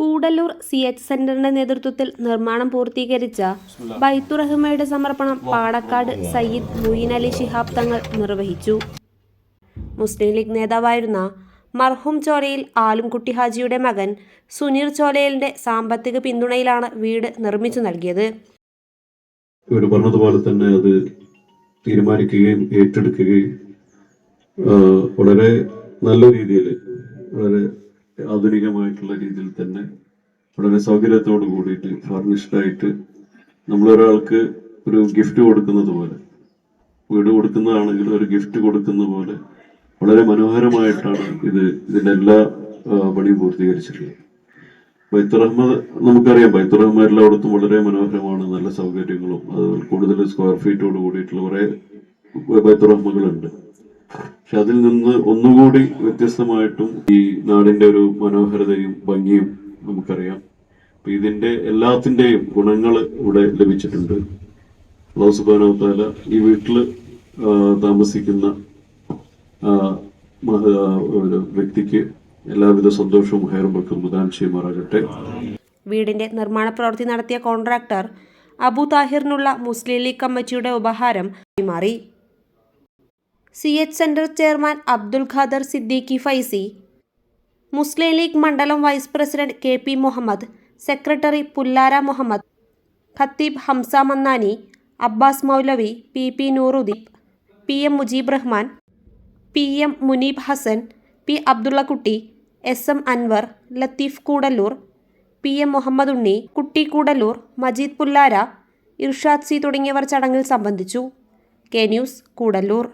Koodallur C H സെന്ററിന്റെ നേതൃത്വത്തിൽ നിർമ്മാണം പൂർത്തീകരിച്ച ബൈത്തുറഹ്മയുടെ സമർപ്പണം പാടക്കാട് സയ്യിദ് മുയിൻ അലി ശിഹാബ് തങ്ങൾ നിർവഹിച്ചു. മുസ്ലിം ലീഗ് നേതാവായിരുന്ന മർഹൂം ചോലയിൽ ആലുംകുട്ടി ഹാജിയുടെ മകൻ സുനീർ ചോലയലിന്റെ സാമ്പത്തിക പിന്തുണയിലാണ് വീട് നിർമ്മിച്ചു നൽകിയത്. ഇവർ പറഞ്ഞതുപോലെ തന്നെ അത് തീരുമാനിക്കുകയും ഏറ്റെടുക്കുകയും വളരെ നല്ല രീതിയിൽ വളരെ ആധുനികമായിട്ടുള്ള രീതിയിൽ തന്നെ വളരെ സൗകര്യത്തോട് കൂടിയിട്ട് ഫർണിഷ്ഡ് ആയിട്ട് നമ്മളൊരാൾക്ക് ഒരു ഗിഫ്റ്റ് കൊടുക്കുന്നത് പോലെ വീട് കൊടുക്കുന്നതാണെങ്കിൽ ഒരു ഗിഫ്റ്റ് കൊടുക്കുന്ന പോലെ വളരെ മനോഹരമായിട്ടാണ് ഇത് ഇതിന്റെ എല്ലാ പണിയും പൂർത്തീകരിച്ചിട്ടുള്ളത്. ബൈത്തുറഹ്മദ് നമുക്കറിയാം ബൈത്തുറഹ്മദ് എല്ലായിടത്തും വളരെ മനോഹരമാണ് നല്ല സൗകര്യങ്ങളും അതുപോലെ കൂടുതൽ സ്ക്വയർ ഫീറ്റോട് കൂടിയിട്ടുള്ള കുറെ ബൈത്തുറഹ്മകളുണ്ട് പക്ഷെ അതിൽ നിന്ന് ഒന്നുകൂടി വ്യത്യസ്തമായിട്ടും ഈ നാടിന്റെ ഒരു മനോഹരതയും ഭംഗിയും നമുക്കറിയാം. അപ്പൊ ഇതിന്റെ എല്ലാത്തിന്റെയും ഗുണങ്ങൾ ഇവിടെ ലഭിച്ചിട്ടുണ്ട്. അള്ളാഹു ഈ വീട്ടിൽ താമസിക്കുന്ന വ്യക്തിക്ക് എല്ലാവിധ സന്തോഷവും ഹൈറും പ്രദാനം ചെയ്യുമാറാകട്ടെ. വീടിന്റെ നിർമ്മാണ പ്രവൃത്തി നടത്തിയ കോൺട്രാക്ടർ അബു താഹിറിനുള്ള മുസ്ലിം ലീഗ് കമ്മിറ്റിയുടെ ഉപഹാരം കൈമാറി. C H centre chairman Abdul Khader Siddiqui Faizy Muslim League മണ്ഡലം vice president K P Muhammad secretary Pullara Muhammad Khateeb Hamza Mannani Abbas Moulavi P P Noorudheep P M Mujeeb Rahman P M Muneeb Hasan P Abdullakutty S M Anwar Latheef Koodallur P M Muhammad Unni Kutty Koodallur Majeed Pullara Irshad C തുടങ്ങിയവർ ചടങ്ങിൽ സംബന്ധിച്ചു. K news Koodallur.